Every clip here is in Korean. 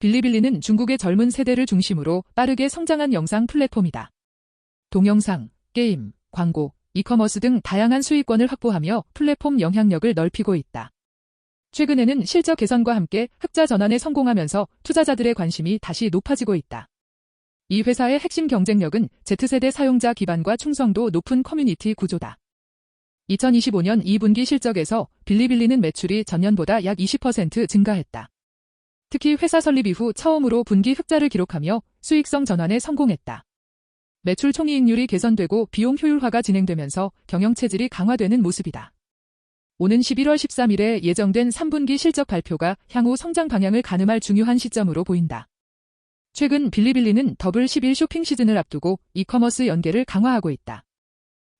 빌리빌리는 중국의 젊은 세대를 중심으로 빠르게 성장한 영상 플랫폼이다. 동영상, 게임, 광고, 이커머스 등 다양한 수익권을 확보하며 플랫폼 영향력을 넓히고 있다. 최근에는 실적 개선과 함께 흑자 전환에 성공하면서 투자자들의 관심이 다시 높아지고 있다. 이 회사의 핵심 경쟁력은 Z세대 사용자 기반과 충성도 높은 커뮤니티 구조다. 2025년 2분기 실적에서 빌리빌리는 매출이 전년보다 약 20% 증가했다. 특히 회사 설립 이후 처음으로 분기 흑자를 기록하며 수익성 전환에 성공했다. 매출 총이익률이 개선되고 비용 효율화가 진행되면서 경영 체질이 강화되는 모습이다. 오는 11월 13일에 예정된 3분기 실적 발표가 향후 성장 방향을 가늠할 중요한 시점으로 보인다. 최근 빌리빌리는 더블 11 쇼핑 시즌을 앞두고 이커머스 연계를 강화하고 있다.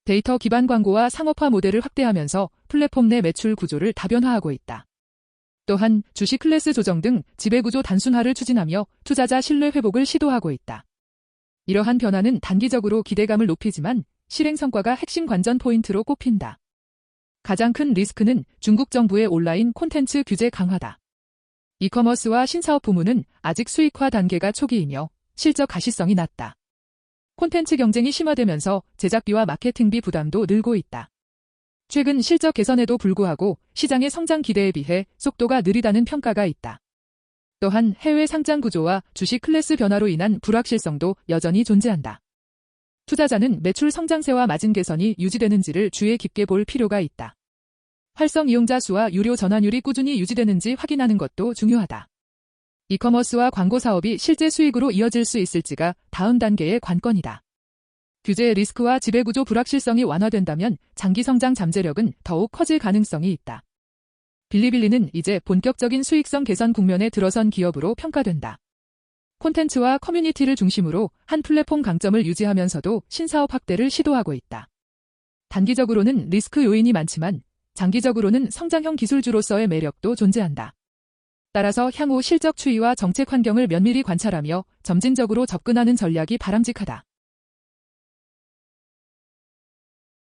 데이터 기반 광고와 상업화 모델을 확대하면서 플랫폼 내 매출 구조를 다변화하고 있다. 또한 주식 클래스 조정 등 지배구조 단순화를 추진하며 투자자 신뢰 회복을 시도하고 있다. 이러한 변화는 단기적으로 기대감을 높이지만 실행 성과가 핵심 관전 포인트로 꼽힌다. 가장 큰 리스크는 중국 정부의 온라인 콘텐츠 규제 강화다. 이커머스와 신사업 부문은 아직 수익화 단계가 초기이며 실적 가시성이 낮다. 콘텐츠 경쟁이 심화되면서 제작비와 마케팅비 부담도 늘고 있다. 최근 실적 개선에도 불구하고 시장의 성장 기대에 비해 속도가 느리다는 평가가 있다. 또한 해외 상장 구조와 주식 클래스 변화로 인한 불확실성도 여전히 존재한다. 투자자는 매출 성장세와 마진 개선이 유지되는지를 주의 깊게 볼 필요가 있다. 활성 이용자 수와 유료 전환율이 꾸준히 유지되는지 확인하는 것도 중요하다. 이커머스와 광고 사업이 실제 수익으로 이어질 수 있을지가 다음 단계의 관건이다. 규제 리스크와 지배구조 불확실성이 완화된다면 장기 성장 잠재력은 더욱 커질 가능성이 있다. 빌리빌리는 이제 본격적인 수익성 개선 국면에 들어선 기업으로 평가된다. 콘텐츠와 커뮤니티를 중심으로 한 플랫폼 강점을 유지하면서도 신사업 확대를 시도하고 있다. 단기적으로는 리스크 요인이 많지만 장기적으로는 성장형 기술주로서의 매력도 존재한다. 따라서 향후 실적 추이와 정책 환경을 면밀히 관찰하며 점진적으로 접근하는 전략이 바람직하다.